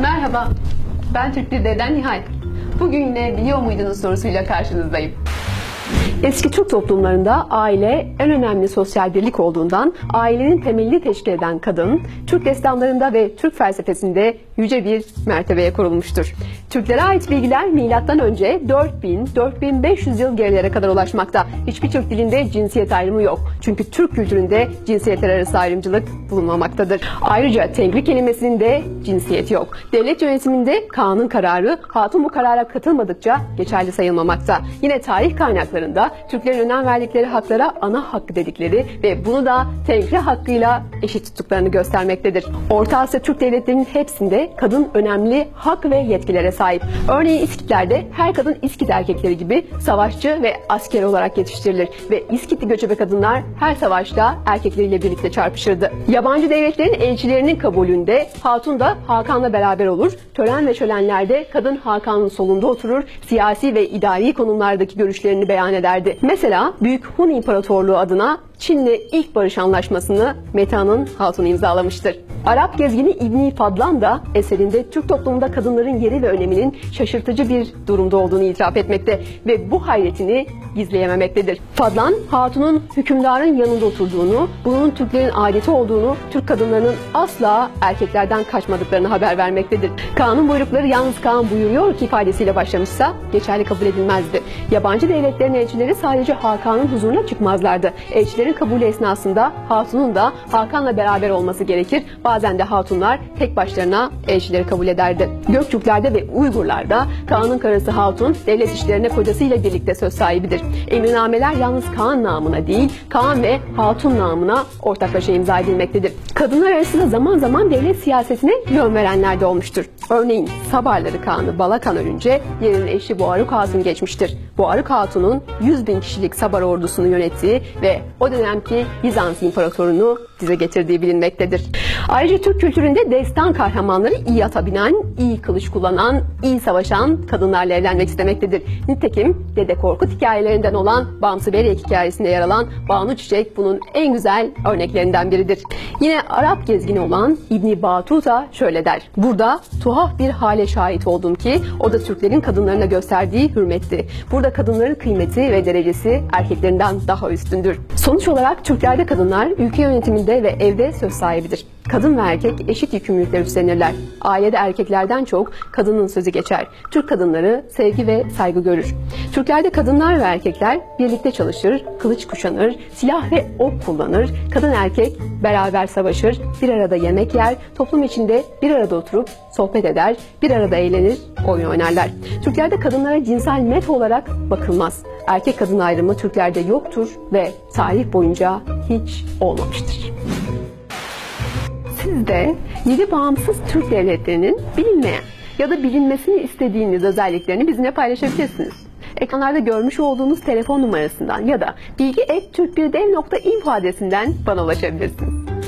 Merhaba, ben Türk Diller'den Nihal. Bugün ne biliyor muydunuz sorusuyla karşınızdayım. Eski Türk toplumlarında aile en önemli sosyal birlik olduğundan ailenin temelini teşkil eden kadın, Türk destanlarında ve Türk felsefesinde yüce bir mertebeye kurulmuştur. Türklere ait bilgiler önce 4000-4500 yıl gerilere kadar ulaşmakta. Hiçbir Türk dilinde cinsiyet ayrımı yok. Çünkü Türk kültüründe cinsiyetler arası ayrımcılık bulunmamaktadır. Ayrıca tengri kelimesinin de cinsiyeti yok. Devlet yönetiminde kanun kararı hatun bu karara katılmadıkça geçerli sayılmamakta. Yine tarih kaynaklarında Türklerin önem verdikleri haklara ana hakkı dedikleri ve bunu da tengri hakkıyla eşit tuttuklarını göstermektedir. Orta Asya Türk devletlerinin hepsinde kadın önemli hak ve yetkilere sahip. Örneğin İskitlerde her kadın İskit erkekleri gibi savaşçı ve asker olarak yetiştirilir ve İskitli göçebe kadınlar her savaşta erkekleriyle birlikte çarpışırdı. Yabancı devletlerin elçilerinin kabulünde Hatun da Hakan'la beraber olur. Tören ve şölenlerde kadın Hakan'ın solunda oturur, siyasi ve idari konumlardaki görüşlerini beyan ederdi. Mesela Büyük Hun İmparatorluğu adına Çin'le ilk barış anlaşmasını Meta'nın Hatun imzalamıştır. Arap gezgini İbni Fadlan da eserinde Türk toplumunda kadınların yeri ve öneminin şaşırtıcı bir durumda olduğunu itiraf etmekte ve bu hayretini gizleyememektedir. Fadlan, Hatun'un hükümdarın yanında oturduğunu, bunun Türklerin adeti olduğunu, Türk kadınlarının asla erkeklerden kaçmadıklarını haber vermektedir. Kanun buyrukları yalnız Kaan buyuruyor ki ifadesiyle başlamışsa geçerli kabul edilmezdi. Yabancı devletlerin elçileri sadece Hakan'ın huzuruna çıkmazlardı. Elçilerin kabulü esnasında Hatun'un da Hakan'la beraber olması gerekir. Bazen de Hatunlar tek başlarına elçileri kabul ederdi. Göktürklerde ve Uygurlarda Kaan'ın karısı Hatun devlet işlerine kocasıyla birlikte söz sahibidir. Emirnameler yalnız Kaan namına değil, Kaan ve Hatun namına ortaklaşa imza edilmektedir. Kadınlar arasında zaman zaman devlet siyasetine yön verenler de olmuştur. Örneğin Sabarları Kağan'ı Balakan ölünce yerine eşi Boğarık Hatun geçmiştir. Boğarık Hatun'un 100 bin kişilik Sabar ordusunu yönettiği ve o dönemki Bizans imparatorunu dize getirdiği bilinmektedir. Ayrıca Türk kültüründe destan kahramanları iyi ata binen, iyi kılıç kullanan, iyi savaşan kadınlarla evlenmek istemektedir. Nitekim Dede Korkut hikayelerinden olan Bamsı Berek hikayesinde yer alan Banu Çiçek bunun en güzel örneklerinden biridir. Yine Arap gezgini olan İbni Batuta şöyle der. Burada tuhaf bir hale şahit oldum ki o da Türklerin kadınlarına gösterdiği hürmetti. Burada kadınların kıymeti ve derecesi erkeklerinden daha üstündür. Sonuç olarak Türklerde kadınlar ülke yönetiminde ve evde söz sahibidir. Kadın ve erkek eşit yükümlülükler üstlenirler. Ailede erkeklerden çok kadının sözü geçer. Türk kadınları sevgi ve saygı görür. Türklerde kadınlar ve erkekler birlikte çalışır, kılıç kuşanır, silah ve ok kullanır. Kadın erkek beraber savaşır, bir arada yemek yer, toplum içinde bir arada oturup sohbet eder, bir arada eğlenir, oyun oynarlar. Türklerde kadınlara cinsel met olarak bakılmaz. Erkek kadın ayrımı Türklerde yoktur ve tarih boyunca hiç olmamıştır. Siz de yedi bağımsız Türk devletlerinin bilinmeyen ya da bilinmesini istediğiniz özelliklerini bizimle paylaşabilirsiniz. Ekranlarda görmüş olduğunuz telefon numarasından ya da bilgi adresinden bana ulaşabilirsiniz.